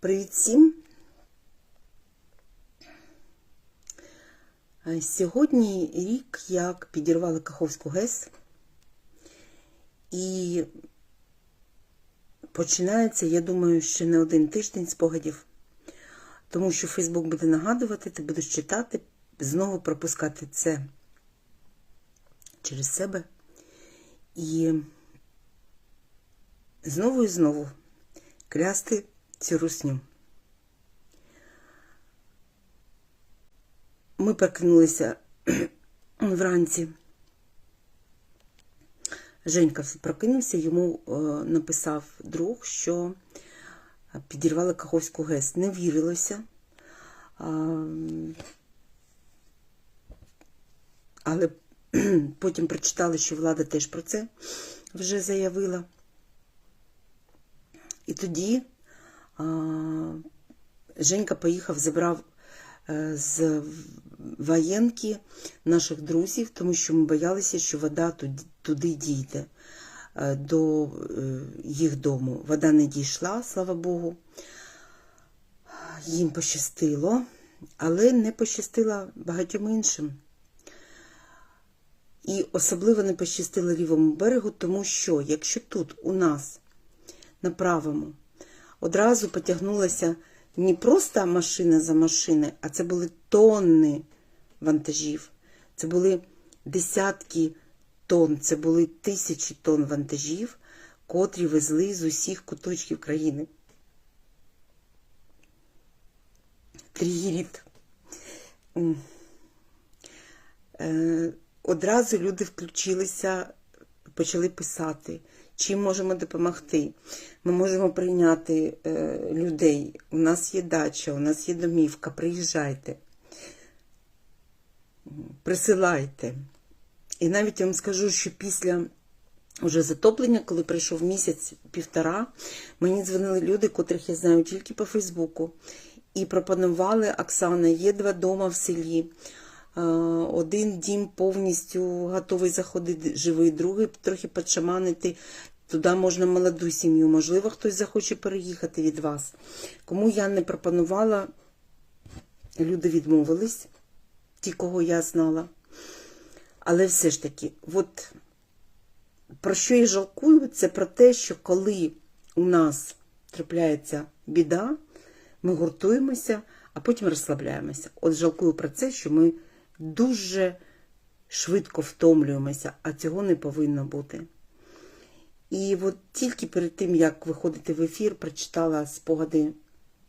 Привіт всім! Е, Сьогодні рік, як підірвали Каховську ГЕС, і починається, я думаю, ще не один тиждень спогадів, тому що Фейсбук буде нагадувати, ти будеш читати, знову пропускати це через себе. І знову і знову клясти цю русню. Ми прокинулися вранці. Женька прокинувся, йому е, написав друг, що підірвали Каховську ГЕС. Не вірилося. Але потім прочитали, що влада теж про це вже заявила. І тоді Женька поїхав, забрав е, з воєнки наших друзів, тому що ми боялися, що вода туди, туди дійде е, до е, їх дому. Вода не дійшла, слава Богу. Їм пощастило, але не пощастило багатьом іншим. І особливо не пощастило лівому берегу, тому що якщо тут у нас на правому одразу потягнулася не просто машина за машини, а це були тонни вантажів. Це були десятки тонн, це були тисячі тонн вантажів, котрі везли з усіх куточків країни. Трігіріт. Е, Одразу люди включилися, почали писати, чим можемо допомогти. Ми можемо прийняти е, людей. У нас є дача, у нас є домівка, приїжджайте, присилайте. І навіть я вам скажу, що після уже затоплення, коли прийшов місяць-півтора, мені дзвонили люди, котрих я знаю тільки по Фейсбуку, і пропонували Оксана, є два дома в селі. Один дім повністю готовий заходити живий, другий трохи підшаманити. Туди можна молоду сім'ю. Можливо, хтось захоче переїхати від вас. Кому я не пропонувала, люди відмовились, ті, кого я знала. Але все ж таки, от про що я жалкую, це про те, що коли у нас трапляється біда, ми гуртуємося, а потім розслабляємося. От жалкую про це, що ми дуже швидко втомлюємося, а цього не повинно бути. І от тільки перед тим, як виходити в ефір, прочитала спогади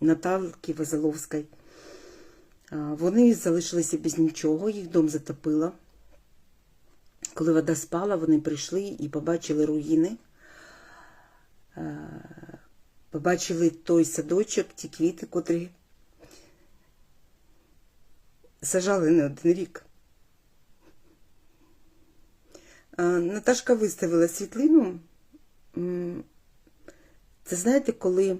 Наталки Вазеловської. Вони залишилися без нічого, їх дом затопило. Коли вода спала, вони прийшли і побачили руїни, побачили той садочок, ті квіти, котрі сажали не один рік. Наташка виставила світлину. Це знаєте, коли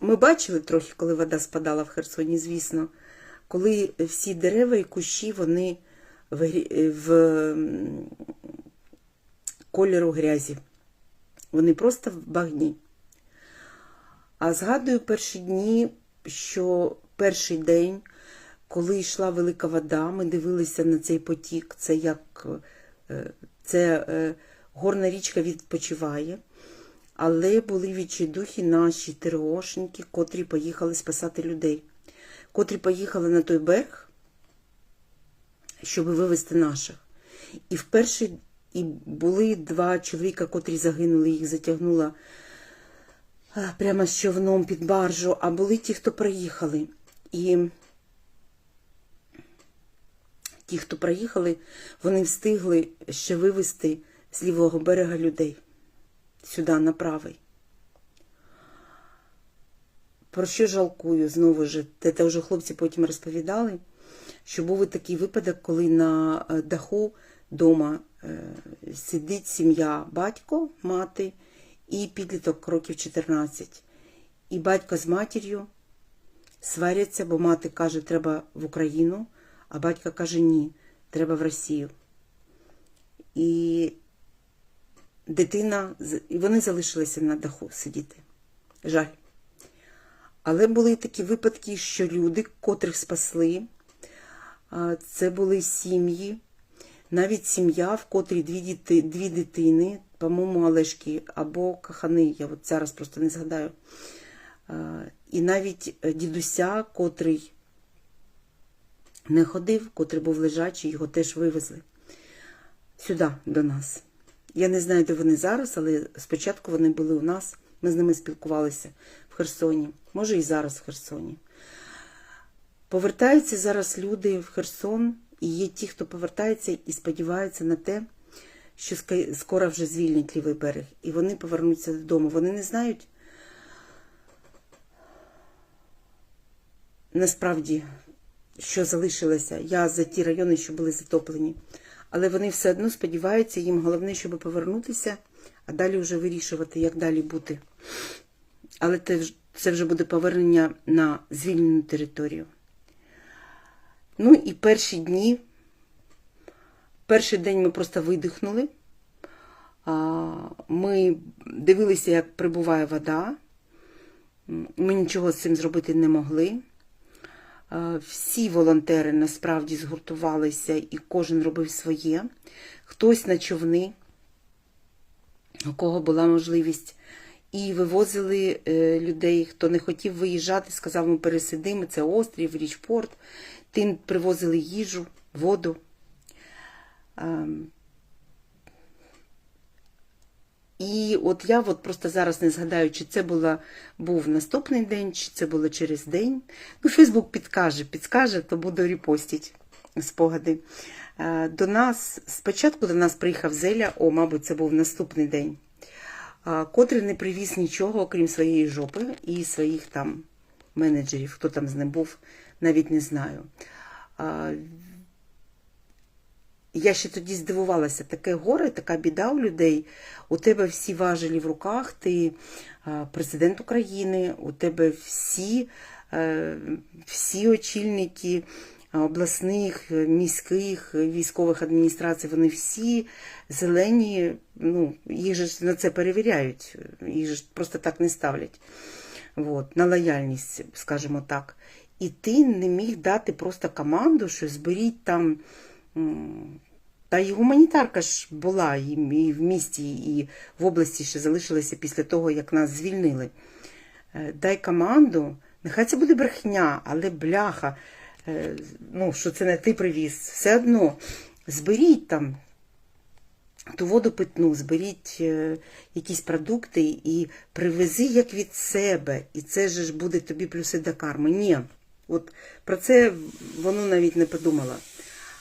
ми бачили трохи, коли вода спадала в Херсоні, звісно, коли всі дерева і кущі, вони в, в кольору грязі. Вони просто в багні. А згадую перші дні, що перший день, коли йшла велика вода, ми дивилися на цей потік, це як це горна річка відпочиває. Але були відчайдухи наші ТРОшники, котрі поїхали спасати людей, котрі поїхали на той берег, щоб вивезти наших. І вперше і були два чоловіка, котрі загинули, їх затягнула прямо з човном під баржу, а були ті, хто приїхали. І ті, хто приїхали, вони встигли ще вивезти з лівого берега людей сюди, на правий. Про що жалкую знову ж, це вже хлопці потім розповідали, що був такий випадок, коли на даху дома сидить сім'я, батько, мати і підліток років 14. І батько з матір'ю сваряться, бо мати каже, треба в Україну, а батько каже, ні, треба в Росію. І дитина, і вони залишилися на даху сидіти. Жаль. Але були такі випадки, що люди, котрих спасли, це були сім'ї, навіть сім'я, в котрій дві, діти, дві дитини, по-моєму, Олешки або Кахани, я от зараз просто не згадаю. І навіть е, дідуся, котрий не ходив, котрий був лежачий, його теж вивезли сюди, до нас. Я не знаю, де вони зараз, але спочатку вони були у нас. Ми з ними спілкувалися в Херсоні. Може, і зараз в Херсоні. Повертаються зараз люди в Херсон, і є ті, хто повертається і сподіваються на те, що скоро вже звільнять лівий берег, і вони повернуться додому. Вони не знають насправді, що залишилося. Я за ті райони, що були затоплені. Але вони все одно сподіваються, їм головне, щоб повернутися, а далі вже вирішувати, як далі бути. Але це вже буде повернення на звільнену територію. Ну і перші дні, перший день ми просто видихнули. Ми дивилися, як прибуває вода. Ми нічого з цим зробити не могли. Е, Всі волонтери насправді згуртувалися і кожен робив своє. Хтось на човни, у кого була можливість, і вивозили е, людей, хто не хотів виїжджати, сказав, ми пересидимо, це острів, річпорт. Тим привозили їжу, воду. І от я от просто зараз не згадаю, чи це була, був наступний день, чи це було через день. Ну, Фейсбук підкаже, підскаже, то буду репостити спогади. Е, До нас, спочатку до нас приїхав Зеля, о, мабуть, це був наступний день, е, котрий не привіз нічого, окрім своєї жопи і своїх там менеджерів, хто там з ним був, навіть не знаю. Я ще тоді здивувалася, таке горе, така біда у людей. У тебе всі важелі в руках, ти е, президент України, у тебе всі, е, всі очільники обласних, е, міських, е, військових адміністрацій, вони всі зелені, ну, їх же на це перевіряють, їх же просто так не ставлять. От, на лояльність, скажімо так. І ти не міг дати просто команду, що зберіть там. Та й гуманітарка ж була і в місті, і в області ще залишилася після того, як нас звільнили. Е, Дай команду, нехай це буде брехня, але бляха, е, ну, що це не ти привіз. Все одно зберіть там ту воду питну, зберіть е, якісь продукти і привези як від себе. І це ж буде тобі плюси до карми. Ні, от про це воно навіть не подумала.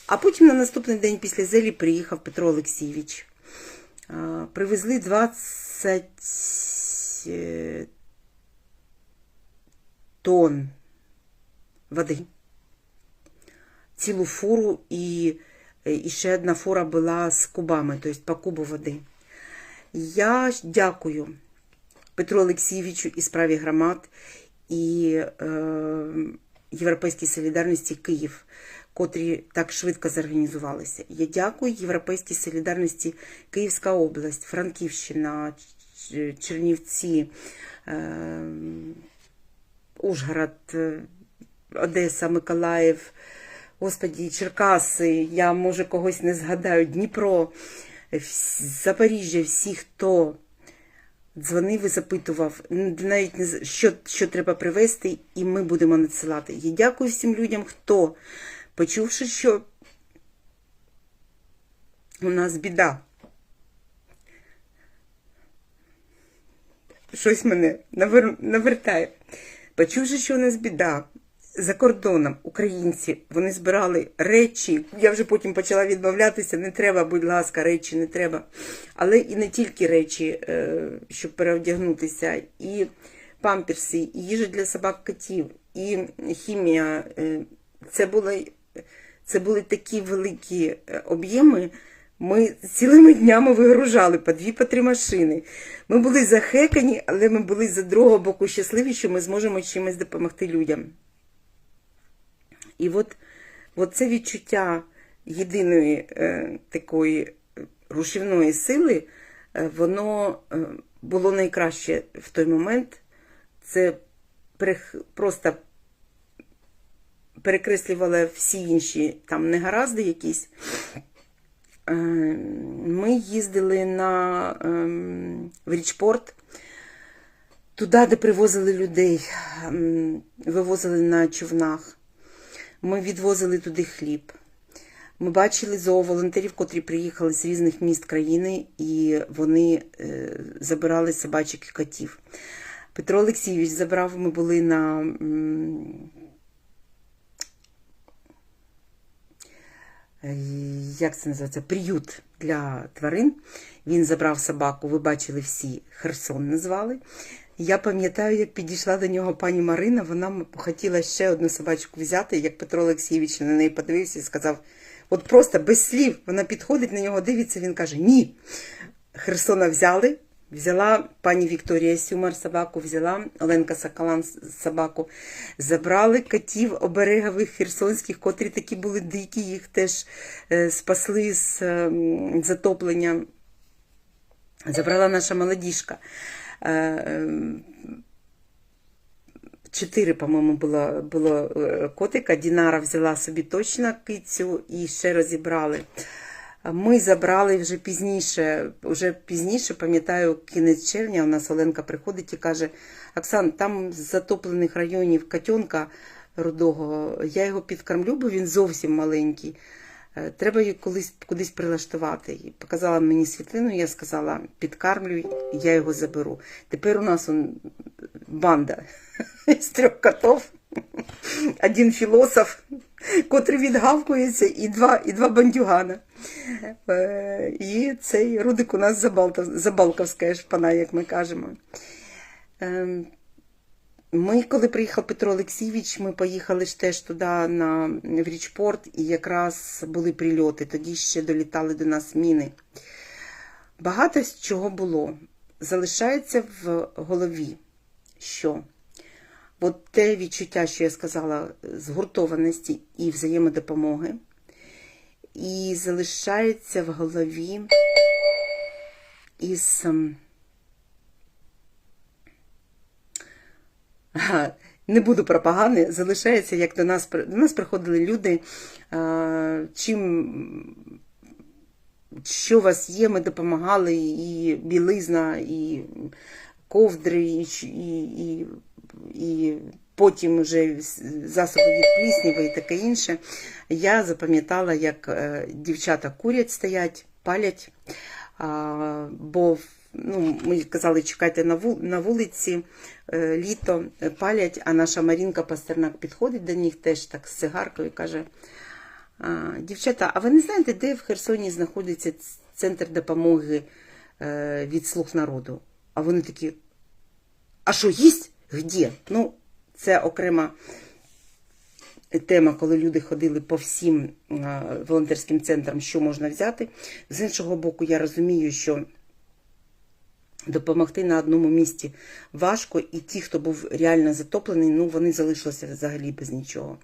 А потім на наступний день після зелі приїхав Петро Олексійович. Привезли 20 е, тонн води. Цілу фуру і, і ще одна фура була з кубами, тобто по кубу води. Я дякую Петру Олексійовичу і справі громад і е, Європейській солідарності Київ, котрі так швидко зорганізувалися. Я дякую Європейській солідарності Київська область, Франківщина, Чернівці, е, Ужгород, е, Одеса, Миколаїв, Господі, Черкаси, я може когось не згадаю, Дніпро, Запоріжжя, всі, хто дзвонив і запитував, навіть не що, що треба привезти, і ми будемо надсилати. Я дякую всім людям, хто, почувши, що у нас біда. Щось мене навер... навертає. Почувши, що у нас біда, за кордоном українці вони збирали речі. Я вже потім почала відмовлятися. Не треба, будь ласка, речі не треба. Але і не тільки речі, е, щоб переодягнутися, і памперси, і їжа для собак котів, і хімія. Е, Це були, це були такі великі е, об'єми. Ми цілими днями вигружали по дві, по три машини. Ми були захекані, але ми були з другого боку щасливі, що ми зможемо чимось допомогти людям. І от, от це відчуття єдиної е, такої рушівної сили, е, воно е, було найкраще в той момент. Це перех- просто перекреслювала всі інші там негаразди якісь. Е, Ми їздили на ем, в Річпорт, туди, де привозили людей, ем, вивозили на човнах. Ми відвозили туди хліб. Ми бачили зооволонтерів, котрі приїхали з різних міст країни, і вони е, забирали собачок і котів. Петро Олексійович забрав, ми були на м, е, як це називається, приют для тварин. Він забрав собаку, ви бачили всі, Херсон назвали. Я пам'ятаю, як підійшла до нього пані Марина, вона хотіла ще одну собачку взяти, як Петро Олексійович на неї подивився і сказав, от просто без слів, вона підходить на нього, дивиться, він каже, ні. Херсона взяли, взяла пані Вікторія Сюмар собаку, взяла Оленка Сакалан собаку, забрали котів оберегових херсонських, котрі такі були дикі, їх теж е, спасли з ем, затоплення. Забрала наша молодіжка. Е, ем, Чотири, по-моєму, було, було е, котика. Дінара взяла собі точно кицю і ще розібрали. Ми забрали вже пізніше, вже пізніше, пам'ятаю, кінець червня у нас Оленка приходить і каже: Оксан, там з затоплених районів котенка рудого, я його підкормлю, бо він зовсім маленький. Е, Треба її колись кудись прилаштувати. І показала мені світлину, я сказала, підкармлюй, я його заберу. Тепер у нас он, банда з трьох котів, один філософ, котрий відгавкується, і два, і два бандюгана. Е, І цей Рудик у нас забалковська шпана, як ми кажемо. Ем, Ми, коли приїхав Петро Олексійович, ми поїхали ж теж туди на в Річпорт, і якраз були прильоти. Тоді ще долітали до нас міни. Багато чого було. Залишається в голові, що от те відчуття, що я сказала, згуртованості і взаємодопомоги, і залишається в голові із. ем, Не буду про погане, залишається, як до нас до нас приходили люди. е, Чим що у вас є, ми допомагали, і білизна, і ковдри, і, і, і, і потім вже засоби від плісняви і таке інше. Я запам'ятала, як е, дівчата курять, стоять, палять. Бо ну, ми казали, чекайте на вул- на вулиці, е, літо е, палять, а наша Марінка Пастернак підходить до них теж так з цигаркою і каже: дівчата, а ви не знаєте, де в Херсоні знаходиться центр допомоги від слуг народу? А вони такі, а що, їсть? Где? Ну, це окрема тема, коли люди ходили по всім е, волонтерським центрам, що можна взяти. З іншого боку, я розумію, що допомогти на одному місці важко, і ті, хто був реально затоплений, ну вони залишилися взагалі без нічого.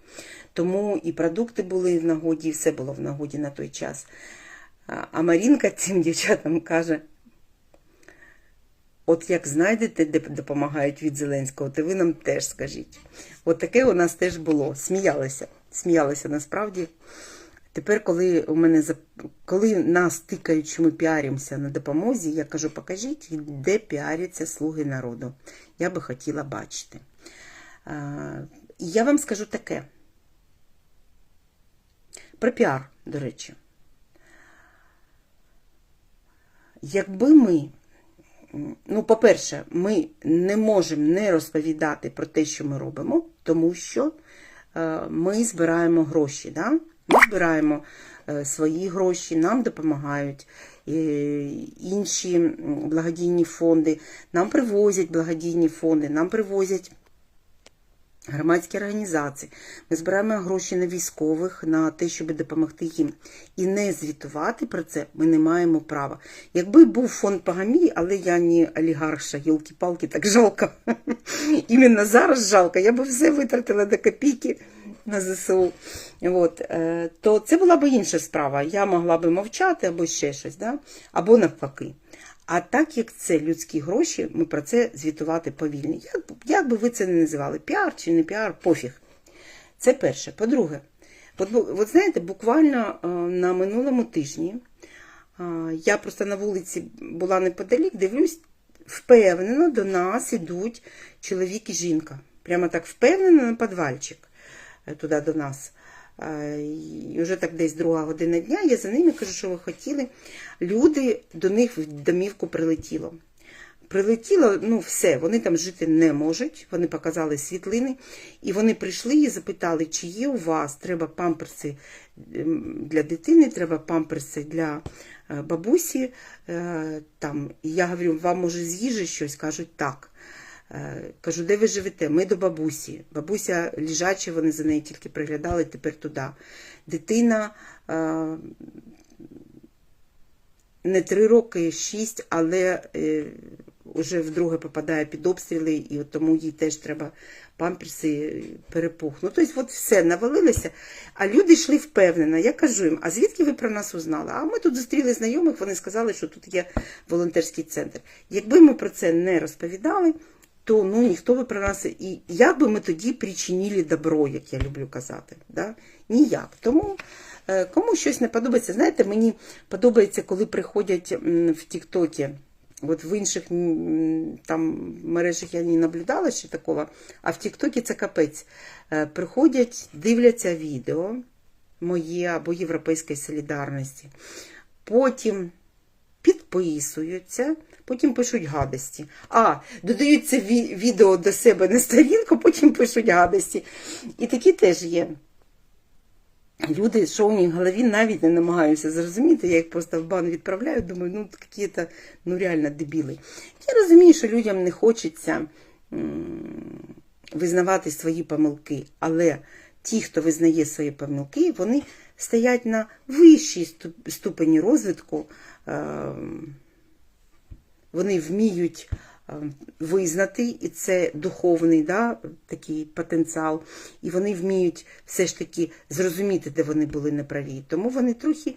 Тому і продукти були в нагоді, і все було в нагоді на той час. А Марінка цим дівчатам каже: от як знайдете, де допомагають від Зеленського, то ви нам теж скажіть. От таке у нас теж було. Сміялися. Сміялися насправді. Тепер, коли у мене коли нас тикають, що ми піаримося на допомозі, я кажу, покажіть, де піаряться слуги народу. Я би хотіла бачити. І я вам скажу таке. Про піар, до речі. Якби ми, ну, по-перше, ми не можемо не розповідати про те, що ми робимо, тому що е, ми збираємо гроші. Да? Ми збираємо е, свої гроші, нам допомагають е, інші благодійні фонди, нам привозять благодійні фонди, нам привозять громадські організації. Ми збираємо гроші на військових, на те, щоб допомогти їм. І не звітувати про це ми не маємо права. Якби був фонд Пагамій, але я не олігарша, йолки-палки, так жалко. Іменно зараз жалко, я би все витратила до копійки на ЗСУ. От, е, то це була б інша справа. Я могла би мовчати або ще щось, да? або навпаки. А так як це людські гроші, ми про це звітувати повільні. Як, як би ви це не називали, піар чи не піар, пофіг. Це перше. По-друге, от, бу- от знаєте, буквально е, на минулому тижні е, я просто на вулиці була неподалік, дивлюсь, впевнено до нас ідуть чоловік і жінка. Прямо так впевнено на підвальчик е, туди до нас. І вже так десь друга година дня, я за ними кажу, що ви хотіли. Люди до них в домівку прилетіло. Прилетіло, ну все, вони там жити не можуть. Вони показали світлини, і вони прийшли і запитали, чи є у вас треба памперси ем, для дитини, треба памперси для е, бабусі. Е, Там, і я говорю, вам може з їжі щось? Кажуть, так. Е, Кажу, де ви живете? Ми до бабусі. Бабуся лежача, вони за нею тільки приглядали, тепер туди. Дитина е, не три роки, шість, але е, вже вдруге попадає під обстріли, і тому їй теж треба памперси перепух. Тобто, от все навалилося. А люди йшли впевнено. Я кажу їм, а звідки ви про нас узнали? А ми тут зустріли знайомих, вони сказали, що тут є волонтерський центр. Якби ми про це не розповідали, то ну, ніхто би про нас. І як би ми тоді причинили добро, як я люблю казати? Да? Ніяк. Тому е, кому щось не подобається, знаєте, мені подобається, коли приходять в Тіктокі. От в інших там мережах я не наблюдала ще такого, а в Тіктокі це капець. Е, Приходять, дивляться відео моє або Європейської солідарності. Потім підписуються, потім пишуть гадості. А, додають це відео до себе на сторінку, потім пишуть гадості. І такі теж є. Люди, що у них в голові навіть не намагаюся зрозуміти, я їх просто в бан відправляю, думаю, ну які-то ну реально дебіли. Я розумію, що людям не хочеться визнавати свої помилки, але ті, хто визнає свої помилки, вони стоять на вищій ступені розвитку. ем, вони вміють е, визнати, і це духовний да, такий потенціал, і вони вміють все ж таки зрозуміти, де вони були неправі. Тому вони трохи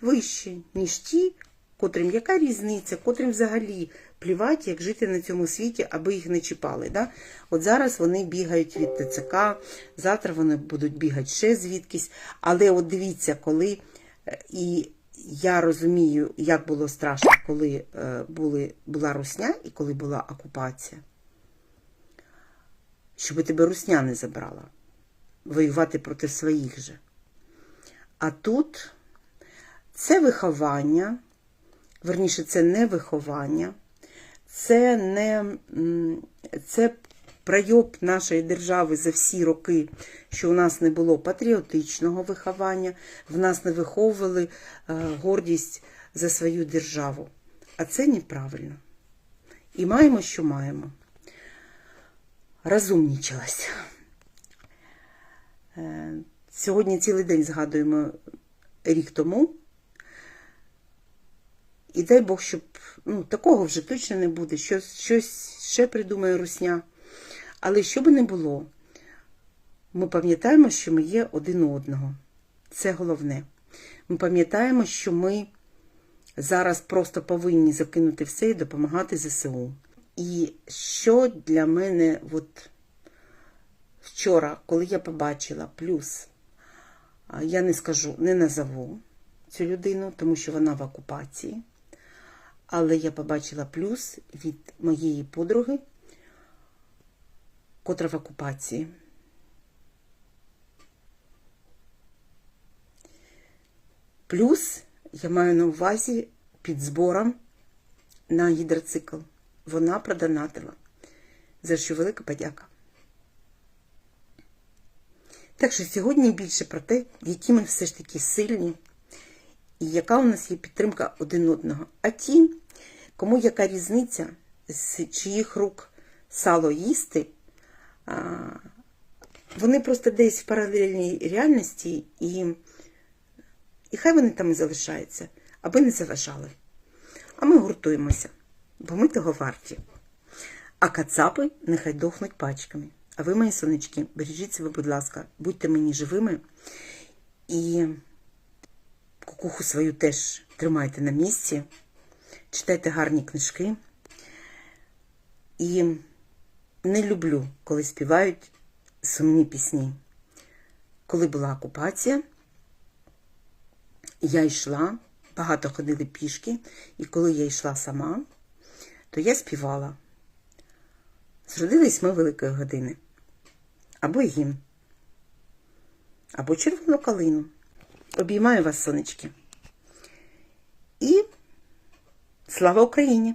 вищі, ніж ті, котрим яка різниця, котрим взагалі плівати, як жити на цьому світі, аби їх не чіпали. Да? От зараз вони бігають від ТЦК, завтра вони будуть бігати ще звідкись. Але от дивіться, коли е, і я розумію, як було страшно, коли е, були, була русня і коли була окупація. Щоб тебе русня не забрала, воювати проти своїх же. А тут це виховання, верніше, це не виховання, це не це пройоб нашої держави за всі роки, що у нас не було патріотичного виховання, в нас не виховували е, гордість за свою державу. А це неправильно. І маємо, що маємо. Розумнічалась. Е, Сьогодні цілий день згадуємо рік тому. І дай Бог, щоб ну, такого вже точно не буде. Щось, щось ще придумає русня. Але що би не було, ми пам'ятаємо, що ми є один у одного. Це головне. Ми пам'ятаємо, що ми зараз просто повинні закинути все і допомагати ЗСУ. І що для мене, от вчора, коли я побачила плюс, я не скажу, не назову цю людину, тому що вона в окупації. Але я побачила плюс від моєї подруги, котра в окупації. Плюс я маю на увазі під збором на гідроцикл. Вона продонатила. За що велика подяка. Так що сьогодні більше про те, які ми все ж таки сильні, і яка у нас є підтримка один одного. А ті, кому яка різниця, з чиїх рук сало їсти, вони просто десь в паралельній реальності, і, і хай вони там і залишаються, аби не заважали. А ми гуртуємося, бо ми того варті. А кацапи нехай дохнуть пачками. А ви, мої сонечки, бережіть себе, будь ласка, будьте мені живими і кукуху свою теж тримайте на місці, читайте гарні книжки. І не люблю, коли співають сумні пісні. Коли була окупація, я йшла, багато ходили пішки, і коли я йшла сама, то я співала. Зродились ми великої години. Або гімн, або червону калину. Обіймаю вас, сонечки. І слава Україні!